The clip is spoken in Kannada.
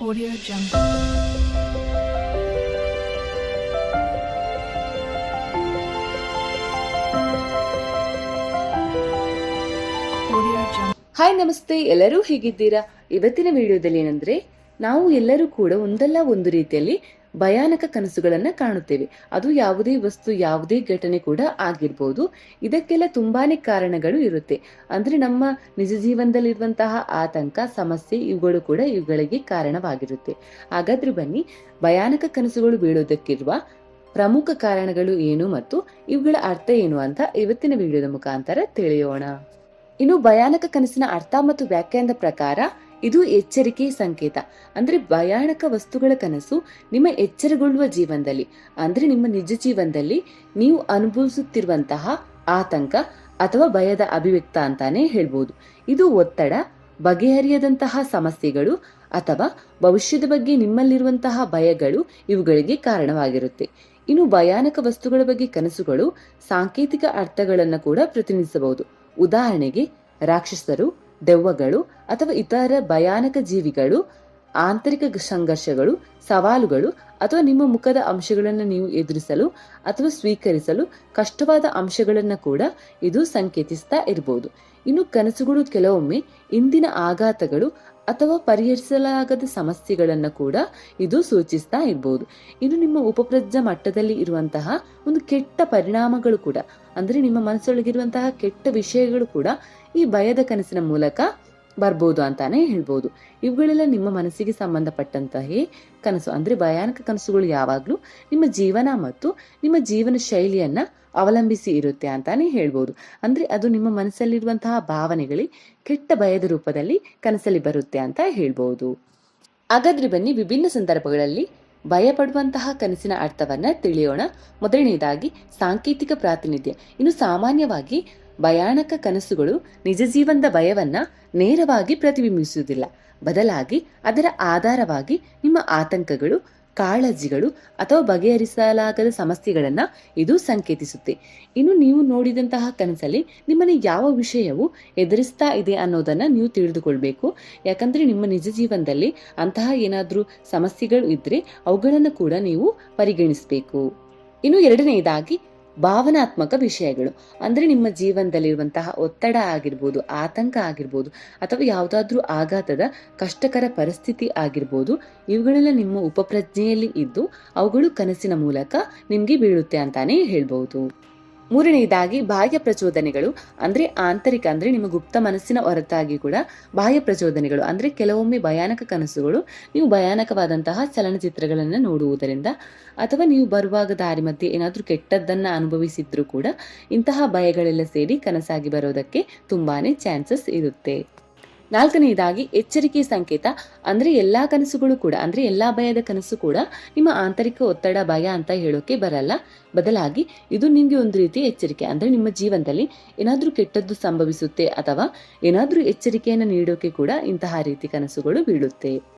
Audio Jungle. ಹಾಯ್ ನಮಸ್ತೆ. ಎಲ್ಲರೂ ಹೇಗಿದ್ದೀರಾ? ಇವತ್ತಿನ ವಿಡಿಯೋದಲ್ಲಿ ಏನಂದ್ರೆ, ನಾವು ಎಲ್ಲರೂ ಕೂಡ ಒಂದಲ್ಲ ಒಂದು ರೀತಿಯಲ್ಲಿ ಭಯಾನಕ ಕನಸುಗಳನ್ನ ಕಾಣುತ್ತೇವೆ. ಅದು ಯಾವುದೇ ವಸ್ತು, ಯಾವುದೇ ಘಟನೆ ಕೂಡ ಆಗಿರ್ಬೋದು. ಇದಕ್ಕೆಲ್ಲ ತುಂಬಾನೇ ಕಾರಣಗಳು ಇರುತ್ತೆ. ಅಂದ್ರೆ ನಮ್ಮ ನಿಜ ಜೀವನದಲ್ಲಿರುವಂತಹ ಆತಂಕ, ಸಮಸ್ಯೆ ಇವುಗಳು ಕೂಡ ಇವುಗಳಿಗೆ ಕಾರಣವಾಗಿರುತ್ತೆ. ಹಾಗಾದ್ರೆ ಬನ್ನಿ, ಭಯಾನಕ ಕನಸುಗಳು ಬೀಳೋದಕ್ಕಿರುವ ಪ್ರಮುಖ ಕಾರಣಗಳು ಏನು ಮತ್ತು ಇವುಗಳ ಅರ್ಥ ಏನು ಅಂತ ಇವತ್ತಿನ ವಿಡಿಯೋದ ಮುಖಾಂತರ ತಿಳಿಯೋಣ. ಇನ್ನು ಭಯಾನಕ ಕನಸಿನ ಅರ್ಥ ಮತ್ತು ವ್ಯಾಖ್ಯಾನದ ಪ್ರಕಾರ ಇದು ಎಚ್ಚರಿಕೆ ಸಂಕೇತ. ಅಂದ್ರೆ ಭಯಾನಕ ವಸ್ತುಗಳ ಕನಸು ನಿಮ್ಮ ಎಚ್ಚರಗೊಳ್ಳುವ ಜೀವನದಲ್ಲಿ. ಅಂದ್ರೆ ನಿಮ್ಮ ನಿಜ ಜೀವನದಲ್ಲಿ ನೀವು ಅನುಭವಿಸುತ್ತಿರುವಂತಹ ಆತಂಕ ಅಥವಾ ಭಯದ ಅಭಿವ್ಯಕ್ತ ಅಂತಾನೆ ಹೇಳ್ಬೋದು. ಇದು ಒತ್ತಡ, ಬಗೆಹರಿಯದಂತಹ ಸಮಸ್ಯೆಗಳು ಅಥವಾ ಭವಿಷ್ಯದ ಬಗ್ಗೆ ನಿಮ್ಮಲ್ಲಿರುವಂತಹ ಭಯಗಳು ಇವುಗಳಿಗೆ ಕಾರಣವಾಗಿರುತ್ತೆ. ಇನ್ನು ಭಯಾನಕ ವಸ್ತುಗಳ ಬಗ್ಗೆ ಕನಸುಗಳು ಸಾಂಕೇತಿಕ ಅರ್ಥಗಳನ್ನು ಕೂಡ ಪ್ರತಿನಿಧಿಸಬಹುದು. ಉದಾಹರಣೆಗೆ ರಾಕ್ಷಸರು ದೆವ್ವಗಳು ಅಥವಾ ಇತರ ಭಯಾನಕ ಜೀವಿಗಳು, ಆಂತರಿಕ ಸಂಘರ್ಷಗಳು, ಸವಾಲುಗಳು ಅಥವಾ ನಿಮ್ಮ ಮುಖದ ಅಂಶಗಳನ್ನು ನೀವು ಎದುರಿಸಲು ಅಥವಾ ಸ್ವೀಕರಿಸಲು ಕಷ್ಟವಾದ ಅಂಶಗಳನ್ನು ಕೂಡ ಇದು ಸಂಕೇತಿಸ್ತಾ ಇರಬಹುದು ಇನ್ನು ಕನಸುಗಳು ಕೆಲವೊಮ್ಮೆ ಇಂದಿನ ಆಘಾತಗಳು ಅಥವಾ ಪರಿಹರಿಸಲಾಗದ ಸಮಸ್ಯೆಗಳನ್ನು ಕೂಡ ಇದು ಸೂಚಿಸ್ತಾ ಇರಬಹುದು ಇದು ನಿಮ್ಮ ಉಪಪ್ರಜ್ಞ ಮಟ್ಟದಲ್ಲಿ ಇರುವಂತಹ ಒಂದು ಕೆಟ್ಟ ಪರಿಣಾಮಗಳು ಕೂಡ, ಅಂದರೆ ನಿಮ್ಮ ಮನಸ್ಸೊಳಗಿರುವಂತಹ ಕೆಟ್ಟ ವಿಷಯಗಳು ಕೂಡ ಈ ಭಯದ ಕನಸಿನ ಮೂಲಕ ಬರ್ಬೋದು ಅಂತಾನೆ ಹೇಳ್ಬೋದು. ಇವುಗಳೆಲ್ಲ ನಿಮ್ಮ ಮನಸ್ಸಿಗೆ ಸಂಬಂಧಪಟ್ಟಂತಹ ಕನಸು. ಅಂದ್ರೆ ಭಯಾನಕ ಕನಸುಗಳು ಯಾವಾಗ್ಲೂ ನಿಮ್ಮ ಜೀವನ ಮತ್ತು ನಿಮ್ಮ ಜೀವನ ಶೈಲಿಯನ್ನ ಅವಲಂಬಿಸಿ ಇರುತ್ತೆ ಅಂತಾನೆ ಹೇಳ್ಬೋದು. ಅಂದ್ರೆ ಅದು ನಿಮ್ಮ ಮನಸ್ಸಲ್ಲಿರುವಂತಹ ಭಾವನೆಗಳೇ ಕೆಟ್ಟ ಭಯದ ರೂಪದಲ್ಲಿ ಕನಸಲ್ಲಿ ಬರುತ್ತೆ ಅಂತ ಹೇಳ್ಬೋದು. ಹಾಗಾದ್ರೆ ಬನ್ನಿ ವಿಭಿನ್ನ ಸಂದರ್ಭಗಳಲ್ಲಿ ಭಯ ಪಡುವಂತಹ ಕನಸಿನ ಅರ್ಥವನ್ನ ತಿಳಿಯೋಣ. ಮೊದಲನೇದಾಗಿ ಸಾಂಕೇತಿಕ ಪ್ರಾತಿನಿಧ್ಯ. ಇನ್ನು ಸಾಮಾನ್ಯವಾಗಿ ಭಯಾನಕ ಕನಸುಗಳು ನಿಜ ಜೀವನದ ಭಯವನ್ನ ನೇರವಾಗಿ ಪ್ರತಿಬಿಂಬಿಸುವುದಿಲ್ಲ. ಬದಲಾಗಿ ಅದರ ಆಧಾರವಾಗಿ ನಿಮ್ಮ ಆತಂಕಗಳು, ಕಾಳಜಿಗಳು ಅಥವಾ ಬಗೆಹರಿಸಲಾಗದ ಸಮಸ್ಯೆಗಳನ್ನ ಇದು ಸಂಕೇತಿಸುತ್ತೆ. ಇನ್ನು ನೀವು ನೋಡಿದಂತಹ ಕನಸಲ್ಲಿ ನಿಮ್ಮನ್ನು ಯಾವ ವಿಷಯವು ಎದುರಿಸ್ತಾ ಇದೆ ಅನ್ನೋದನ್ನ ನೀವು ತಿಳಿದುಕೊಳ್ಬೇಕು. ಯಾಕಂದ್ರೆ ನಿಮ್ಮ ನಿಜ ಜೀವನದಲ್ಲಿ ಅಂತಹ ಏನಾದ್ರೂ ಸಮಸ್ಯೆಗಳು ಇದ್ರೆ ಅವುಗಳನ್ನು ಕೂಡ ನೀವು ಪರಿಗಣಿಸಬೇಕು. ಇನ್ನು ಎರಡನೆಯದಾಗಿ ಭಾವನಾತ್ಮಕ ವಿಷಯಗಳು. ಅಂದರೆ ನಿಮ್ಮ ಜೀವನದಲ್ಲಿರುವಂತಹ ಒತ್ತಡ ಆಗಿರ್ಬೋದು, ಆತಂಕ ಆಗಿರ್ಬೋದು, ಅಥವಾ ಯಾವುದಾದ್ರೂ ಆಘಾತದ ಕಷ್ಟಕರ ಪರಿಸ್ಥಿತಿ ಆಗಿರ್ಬೋದು, ಇವುಗಳೆಲ್ಲ ನಿಮ್ಮ ಉಪಪ್ರಜ್ಞೆಯಲ್ಲಿ ಇದ್ದು ಅವುಗಳು ಕನಸಿನ ಮೂಲಕ ನಿಮಗೆ ಬೀಳುತ್ತೆ ಅಂತಾನೆ ಹೇಳ್ಬಹುದು. ಮೂರನೆಯದಾಗಿ ಬಾಹ್ಯ ಪ್ರಚೋದನೆಗಳು, ಅಂದ್ರೆ ಆಂತರಿಕ, ಅಂದ್ರೆ ನಿಮ್ಮ ಗುಪ್ತ ಮನಸ್ಸಿನ ಹೊರತಾಗಿ ಕೂಡ ಬಾಹ್ಯ ಪ್ರಚೋದನೆಗಳು, ಅಂದ್ರೆ ಕೆಲವೊಮ್ಮೆ ಭಯಾನಕ ಕನಸುಗಳು, ನೀವು ಭಯಾನಕವಾದಂತಹ ಚಲನಚಿತ್ರಗಳನ್ನು ನೋಡುವುದರಿಂದ, ಅಥವಾ ನೀವು ಬರುವಾಗ ದಾರಿ ಮಧ್ಯೆ ಏನಾದರೂ ಕೆಟ್ಟದ್ದನ್ನ ಅನುಭವಿಸಿದ್ರು ಕೂಡ ಇಂತಹ ಭಯಗಳೆಲ್ಲ ಸೇರಿ ಕನಸಾಗಿ ಬರೋದಕ್ಕೆ ತುಂಬಾನೇ ಚಾನ್ಸಸ್ ಇರುತ್ತೆ. ನಾಲ್ಕನೆಯದಾಗಿ ಎಚ್ಚರಿಕೆ ಸಂಕೇತ, ಅಂದ್ರೆ ಎಲ್ಲಾ ಕನಸುಗಳು ಕೂಡ, ಅಂದ್ರೆ ಎಲ್ಲಾ ಭಯದ ಕನಸು ಕೂಡ ನಿಮ್ಮ ಆಂತರಿಕ ಒತ್ತಡ, ಭಯ ಅಂತ ಹೇಳೋಕೆ ಬರಲ್ಲ. ಬದಲಾಗಿ ಇದು ನಿಮಗೆ ಒಂದು ರೀತಿ ಎಚ್ಚರಿಕೆ, ಅಂದ್ರೆ ನಿಮ್ಮ ಜೀವನದಲ್ಲಿ ಏನಾದ್ರೂ ಕೆಟ್ಟದ್ದು ಸಂಭವಿಸುತ್ತೆ ಅಥವಾ ಏನಾದ್ರೂ ಎಚ್ಚರಿಕೆಯನ್ನು ನೀಡೋಕೆ ಕೂಡ ಇಂತಹ ರೀತಿ ಕನಸುಗಳು ಬೀಳುತ್ತೆ.